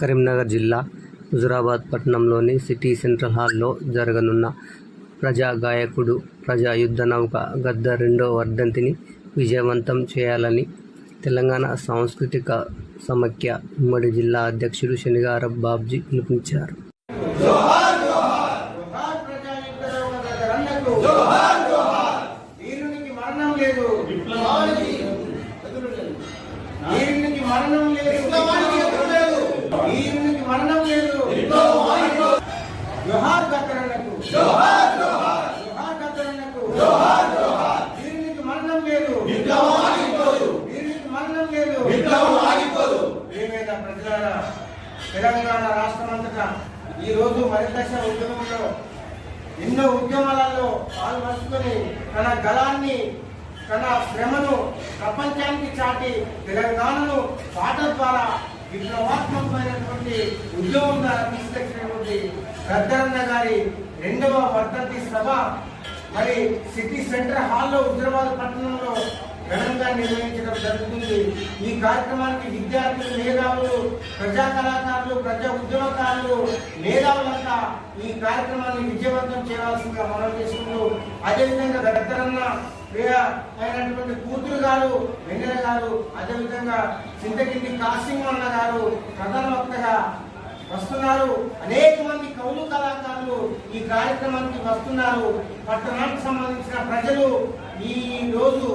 కరీంనగర్ జిల్లా హుజురాబాద్ పట్టణంలోని city central హాల్లో జరగనున్న ప్రజా గాయకుడు ప్రజా యుద్ధ నౌక గద్ద రెండో వర్ధంతిని విజయవంతం చేయాలని తెలంగాణ సాంస్కృతిక సమైక్య ఉమ్మడి జిల్లా అధ్యక్షుడు శనిగారప్ బాబ్జీ పిలుపునిచ్చారు. జోహార్ ప్రజా వీరునికి మరణం లేదు విప్లవానికి ఎదురు లేదు మరణం లేదు. జోహార్ జోహార్ జోహార్ జోహార్ జోహార్ జోహార్ వీరునికి మరణం లేదు. విప్లవానికి వీరునికి మరణం లేదు. విప్లవానికి ప్రియమైన ప్రజలారా తెలంగాణ రాష్ట్రమంతటా ఈ రోజు మరిదశ ఉద్యమంలో ఎన్నో ఉద్యమాలలో పాల్పంచుకొని తన గలాన్ని తన శ్రమను ప్రపంచానికి చాటి తెలంగాణను పాట ద్వారా విప్లవాత్మకమైనటువంటి ఉద్యోగం ద్వారా తీసుకొచ్చినటువంటి పెద్దరన్న గారి రెండవ వర్ధంతి సభ మరి సిటీ సెంటర్ హాల్లో హుజరాబాద్ పట్టణంలో ఘనంగా నిర్వహించడం జరుగుతుంది. ఈ కార్యక్రమానికి విద్యార్థులు మేధావులు ప్రజా కళాకారులు ప్రజా ఉద్యమకారులు మేధావులంతా ఈ కార్యక్రమాన్ని విజయవంతం చేయాల్సిందిగా మనం చేసుకుంటూ అదేవిధంగా గద్దరన్న ప్రియ అయినటువంటి కూతురు గారు వెన్నెల గారు అదేవిధంగా చింతకింది కాసింగ్ గారు ప్రధాన వక్తగా వస్తున్నారు. అనేక మంది కవులు కళాకారులు ఈ కార్యక్రమానికి వస్తున్నారు. పట్టణానికి సంబంధించిన ప్రజలు ఈ రోజు